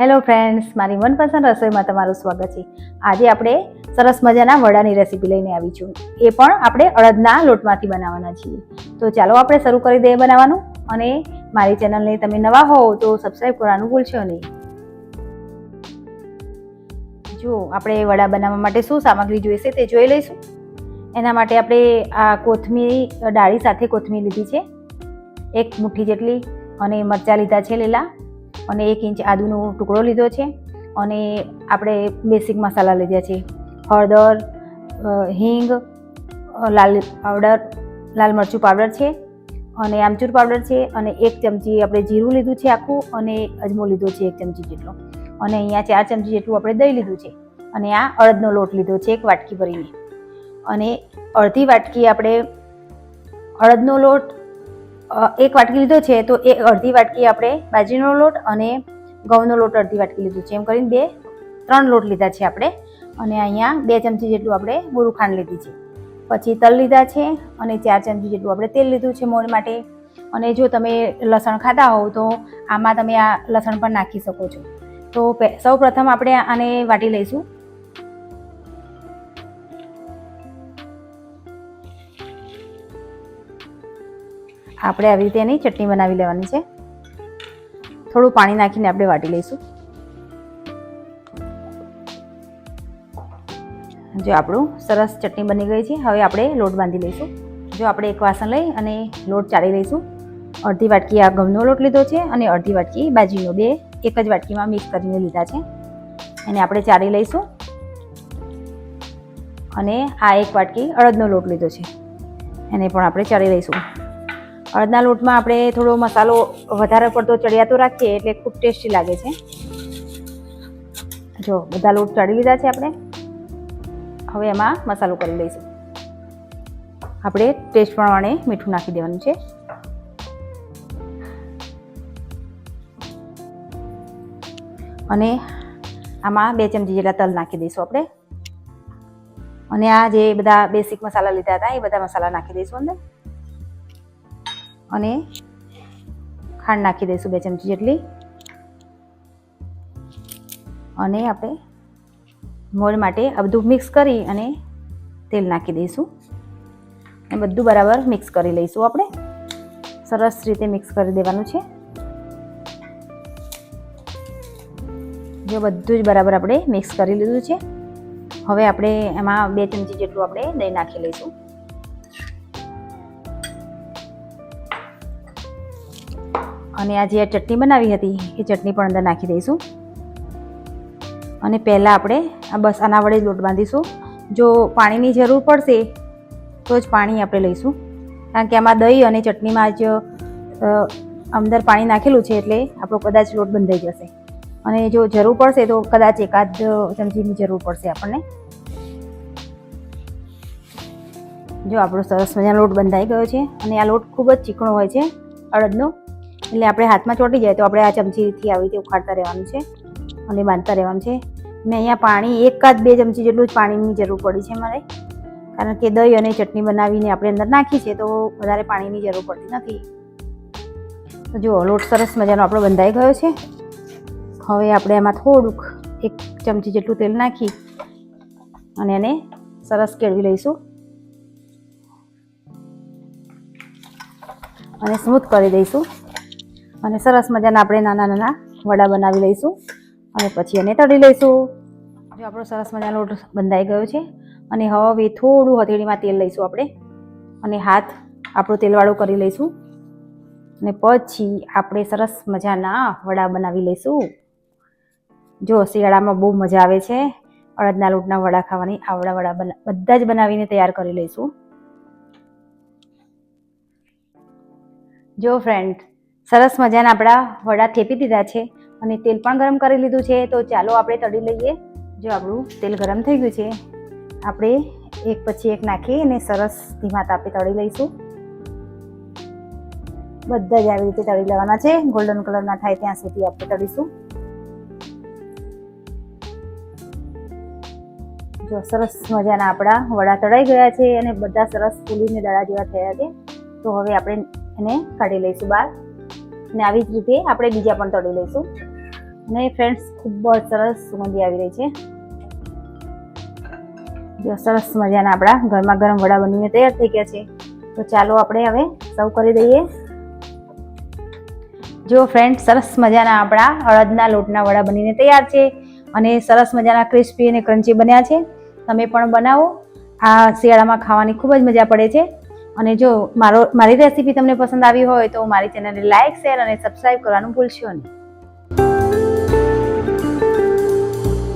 Hello friends મારી મનપસંદ રસોઈમાં તમારું સ્વાગત છે. આજે આપણે સરસ મજાના વડાની રેસીપી લઈને આવી છું એ પણ આપણે અડદના લોટમાંથી બનાવવાના છીએ. તો ચાલો આપણે શરૂ કરી દઈએ બનાવવાનું. અને મારી ચેનલને તમે નવા હોવ તો સબસ્ક્રાઈબ કરવાનું ભૂલશો નહીં. જો, આપણે વડા બનાવવા માટે શું સામગ્રી જોઈશે તે જોઈ લઈશું. એના માટે આપણે આ કોથમીર, ડાળી સાથે કોથમીર લીધી છે. એક મુઠ્ઠી જેટલી અને મરચાં લીધા છે લીલા. અને એક ઇંચ આદુનો ટુકડો લીધો છે અને આપણે બેસિક મસાલા લીધા છે. હળદર હિંગ લાલ પાવડર, લાલ મરચું પાવડર છે અને આમચૂર પાવડર છે અને એક ચમચી આપણે જીરું લીધું છે આખું અને અજમો લીધો છે એક ચમચી જેટલો. અને અહીંયા ચાર ચમચી જેટલું આપણે દહીં લીધું છે અને આ અડદનો લોટ લીધો છે એક વાટકી ભરીને. અને અડધી વાટકી આપણે અડદનો લોટ એક વાટકી લીધો છે, તો એ અડધી વાટકી આપણે બાજરીનો લોટ અને ઘઉંનો લોટ અડધી વાટકી લીધું છે. એમ કરીને બે, ત્રણ લોટ લીધા છે આપણે. અને અહીંયા બે ચમચી જેટલું આપણે બુરું ખાંડ લીધી છે. પછી તલ લીધા છે અને ચાર ચમચી જેટલું આપણે તેલ લીધું છે મોણ માટે. અને જો તમે લસણ ખાતા હોવ તો આમાં તમે આ લસણ પણ નાખી શકો છો. તો સૌ પ્રથમ આપણે આને વાટી લઈશું. આપણે આવી રીતે એની ચટણી બનાવી લેવાની છે. થોડું પાણી નાખીને આપણે વાટી લઈશું. જો આપણું સરસ ચટણી બની ગઈ છે. હવે આપણે લોટ બાંધી લઈશું. જો આપણે એક વાસણ લઈ અને લોટ ચાળી લઈશું. અડધી વાટકી આ ઘઉંનો લોટ લીધો છે અને અડધી વાટકી બાજરીનો. બે, એક જ વાટકીમાં મિક્સ કરીને લીધા છે. એને આપણે ચાળી લઈશું. અને આ એક વાટકી અડદનો લોટ લીધો છે. એને પણ આપણે ચાળી લઈશું. અડદના લોટમાં આપણે થોડો મસાલો વધારે પડતો ચડિયાતો રાખીએ, એટલે ખૂબ ટેસ્ટી લાગે છે. જો, બધા લોટ ચડી લીધા છે આપણે. હવે એમાં મસાલો કરી લઈશું. આપણે ટેસ્ટ પ્રમાણે મીઠું નાખી દેવાનું છે. અને આમાં બે ચમચી જેટલા તલ નાખી દઈશું આપણે. અને આ જે બધા બેસિક મસાલા લીધા હતા, એ બધા મસાલા નાખી દઈશું અંદર. અને ખાંડ નાખી દઈશું બે ચમચી જેટલી. અને આપણે મોળ માટે આ બધું મિક્સ કરી અને તેલ નાખી દઈશું. અને બધું બરાબર મિક્સ કરી લઈશું આપણે. સરસ રીતે મિક્સ કરી દેવાનું છે. જો બધું જ બરાબર આપણે મિક્સ કરી લીધું છે. હવે આપણે એમાં બે ચમચી જેટલું આપણે દહીં નાખી લઈશું. અને આ જે ચટણી બનાવી હતી એ ચટણી પણ અંદર નાખી દઈશું. અને પહેલાં આપણે આ બસ આના વડે જ લોટ બાંધીશું. જો પાણીની જરૂર પડશે, તો જ પાણી આપણે લઈશું. કારણ કે આમાં દહીં અને ચટણીમાં જ અંદર પાણી નાખેલું છે એટલે આપણો કદાચ લોટ બંધાઈ જશે. અને જો જરૂર પડશે, તો કદાચ એકાદ ચમચીની જરૂર પડશે આપણને. જો આપણો સરસ મજાનો લોટ બંધાઈ ગયો છે અને આ લોટ ખૂબ જ ચીકણો હોય છે, અડદનો. એટલે આપણે હાથમાં ચોટી જાય તો આપણે આ ચમચીથી આવી રીતે ઉખાડતા રહેવાનું છે અને બાંધતા રહેવાનું છે. મેં અહીંયા પાણી એકાદ બે ચમચી જેટલું જ પાણીની જરૂર પડી છે મારે. કારણ કે દહીં અને ચટણી બનાવીને આપણે અંદર નાખી છે તો વધારે પાણીની જરૂર પડતી નથી. તો જુઓ, લોટ સરસ મજાનો આપણો બંધાઈ ગયો છે. હવે આપણે એમાં થોડુંક એક ચમચી જેટલું તેલ નાખી અને એને સરસ કેળવી લઈશું. અને સ્મૂથ કરી દઈશું. અને સરસ મજાના આપણે નાના નાના વડા બનાવી લઈશું અને પછી એને તળી લઈશું. જો આપણો સરસ મજાનો લોટ બંધાઈ ગયો છે અને હવે થોડું હથેળીમાં તેલ લઈશું આપણે અને હાથ આપણો તેલવાળો કરી લઈશું. અને પછી આપણે સરસ મજાના વડા બનાવી લઈશું. જો શિયાળામાં બહુ મજા આવે છે, અડદના લોટના વડા ખાવાની, આવડા વડા બધા જ બનાવીને તૈયાર કરી લઈશું. જો ફ્રેન્ડ સરસ મજાના આપણા વડા થેપી દીધા છે અને તેલ પણ ગરમ કરી લીધું છે. તો ચાલો આપણે તળી લઈએ. જો આપણું તેલ ગરમ થઈ ગયું છે, આપણે એક પછી એક નાખી અને સરસ ધીમા તાપે તળી લઈશું. બધા જ આવી રીતે તળી લેવાના છે. ગોલ્ડન કલર ના થાય ત્યાં સુધી આપણે તળીશું. જો સરસ મજાના આપણા વડા તળાઈ ગયા છે અને બધા સરસ ફૂલીને દડા જેવા થયા છે. તો હવે આપણે એને કાઢી લઈશું બહાર. અને આવી જ રીતે આપણે બીજા પણ તળી લઈશું. અને ફ્રેન્ડ્સ ખૂબ જ સરસ સુગંધી આવી રહી છે. જો સરસ મજાના આપણા ગરમા ગરમ વડા બનીને તૈયાર થઈ ગયા છે. તો ચાલો આપણે હવે સર્વ કરી દઈએ. જો ફ્રેન્ડ સરસ મજાના આપણા અડદના લોટના વડા બનીને તૈયાર છે અને સરસ મજાના ક્રિસ્પી અને ક્રન્ચી બન્યા છે. તમે પણ બનાવો. આ શિયાળામાં ખાવાની ખૂબ જ મજા પડે છે. અને જો મારો મારી રેસીપી તમને પસંદ આવી હોય તો મારી ચેનલને લાઇક શેર અને સબસ્ક્રાઇબ કરવાનું ભૂલશો નહીં.